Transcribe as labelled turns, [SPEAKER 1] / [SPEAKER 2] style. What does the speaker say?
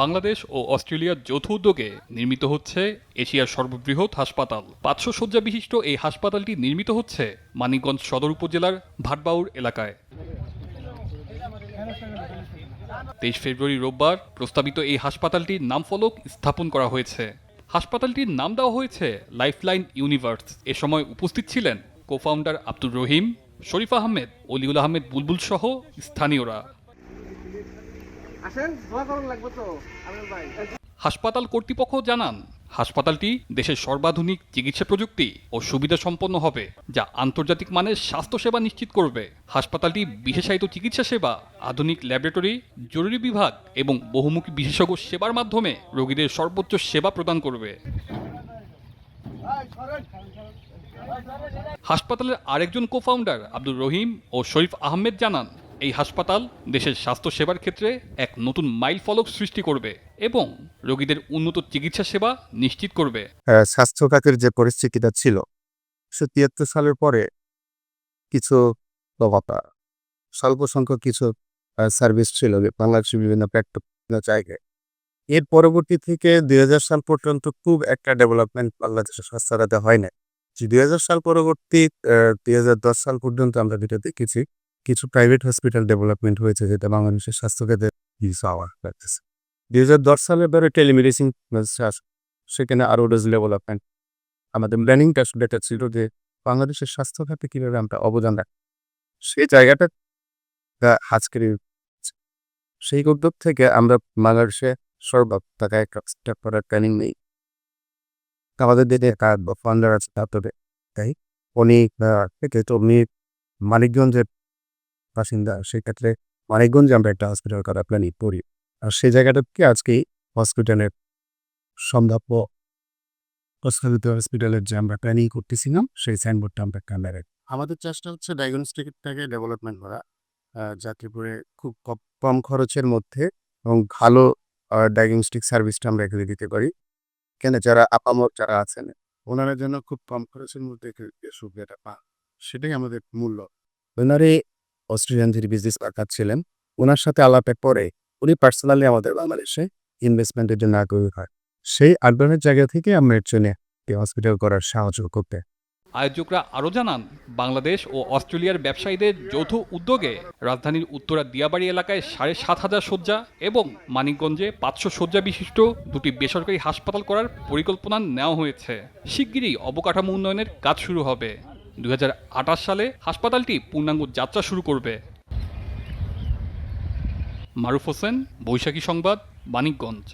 [SPEAKER 1] বাংলাদেশ ও অস্ট্রেলিয়ার যৌথ উদ্যোগে নির্মিত হচ্ছে এশিয়ার সর্ববৃহৎ হাসপাতাল। পাঁচশো শয্যা বিশিষ্ট এই হাসপাতালটি নির্মিত হচ্ছে মানিকগঞ্জ সদর উপজেলার ভাটবাউর এলাকায়। তেইশ ফেব্রুয়ারি রোববার প্রস্তাবিত এই হাসপাতালটির নামফলক স্থাপন করা হয়েছে। হাসপাতালটির নাম দেওয়া হয়েছে লাইফলাইন ইউনিভার্স। এ সময় উপস্থিত ছিলেন কোফাউন্ডার আব্দুর রহিম শরীফ আহমেদ অলিউল আহমেদ বুলবুল সহ স্থানীয়রা। হাসপাতাল কর্তৃপক্ষ জানান হাসপাতালটি দেশের সর্বাধুনিক চিকিৎসা প্রযুক্তি ও সুবিধা সম্পন্ন হবে যা আন্তর্জাতিক মানের স্বাস্থ্যসেবা নিশ্চিত করবে। হাসপাতালটি বিশেষায়িত চিকিৎসা সেবা আধুনিক ল্যাবরেটরি জরুরি বিভাগ এবং বহুমুখী বিশেষজ্ঞ সেবার মাধ্যমে রোগীদের সর্বোচ্চ সেবা প্রদান করবে। হাসপাতালের আরেকজন কোফাউন্ডার আব্দুর রহিম ও শরীফ আহমেদ জানান, এই হাসপাতাল দেশের স্বাস্থ্য সেবার ক্ষেত্রে এক নতুন মাইল ফলক সৃষ্টি করবে এবং রোগীদের উন্নত চিকিৎসা সেবা নিশ্চিত করবে।
[SPEAKER 2] স্বাস্থ্য খাতের যে পরিস্থিতিটা ছিল তিয়াত্তর সালের পরে কিছু স্বল্প সংখ্যক কিছু সার্ভিস ছিল বাংলাদেশের বিভিন্ন জায়গায়। এর পরবর্তী থেকে দুই হাজার সাল পর্যন্ত খুব একটা ডেভেলপমেন্ট বাংলাদেশের স্বাস্থ্যখাতে হয় না দুই সাল পরবর্তী দুই সাল পর্যন্ত আমরা যেটা দেখেছি, কিছু প্রাইভেট হসপিটাল ডেভেলপমেন্ট হয়েছে যেটা বাংলাদেশের স্বাস্থ্যখাতে কিছু আওয়াজ লাগতেছে। দুই সালের পরে টেলিমেডিসিন সেখানে আরও ডেভেলপমেন্ট আমাদের প্ল্যানিংটা আসলে এটা ছিল যে বাংলাদেশের স্বাস্থ্য খাতে কীভাবে আমরা অবদান রাখি। সেই জায়গাটা আজকের সেই উদ্যোগ থেকে আমরা বাংলাদেশে সর্বাপ টাকা একটা করার প্ল্যানিং নেই। আমাদের দিকে কার ফান্ডার আছে তারপরে তাই উনি তো উনি মানিকগঞ্জের বাসিন্দা সেক্ষেত্রে মানিকগঞ্জে আমরা একটা হসপিটাল করার প্ল্যানিং করি। আর সেই জায়গাটা কি আজকে হসপিটালের সম্ভাব্য প্রস্তাবিত হসপিটালের যে আমরা প্ল্যানিং করতেছিলাম সেই সাইনবোর্ডটা আমরা কান্দারে আমাদের চেষ্টা হচ্ছে ডায়াগনস্টিকটাকে ডেভেলপমেন্ট করা আহ, যাতে করে খুব কম খরচের মধ্যে এবং ভালো ডায়াগনস্টিক সার্ভিসটা আমরা এখানে দিতে পারি। কেন যারা আপামর, যারা আছেন? ওনারা যেন খুব কম খরচের মধ্যে সুবিধাটা পান। সেটাই আমাদের মূল্য ওনারই অস্ট্রেলিয়ান যিনি বিজনেস পার্টনার ছিলেন, ওনার সাথে আলাপের পরে উনি পার্সোনালি আমাদের বাংলাদেশে ইনভেস্টমেন্টের জন্য আগ্রহী হয়। সেই আগ্রহের জায়গা থেকে আমরা এর জন্য হসপিটাল করার সাহায্য করতে
[SPEAKER 1] আয়োজকরা আরও জানান, বাংলাদেশ ও অস্ট্রেলিয়ার ব্যবসায়ীদের যৌথ উদ্যোগে রাজধানীর উত্তরা দিয়াবাড়ি এলাকায় সাড়ে সাত হাজার শয্যা এবং মানিকগঞ্জে পাঁচশো শয্যা বিশিষ্ট দুটি বেসরকারি হাসপাতাল করার পরিকল্পনা নেওয়া হয়েছে। শিগগিরই অবকাঠামো উন্নয়নের কাজ শুরু হবে। দু হাজার আঠাশ সালে হাসপাতালটি পূর্ণাঙ্গ যাত্রা শুরু করবে। মারুফ হোসেন, বৈশাখী সংবাদ, মানিকগঞ্জ।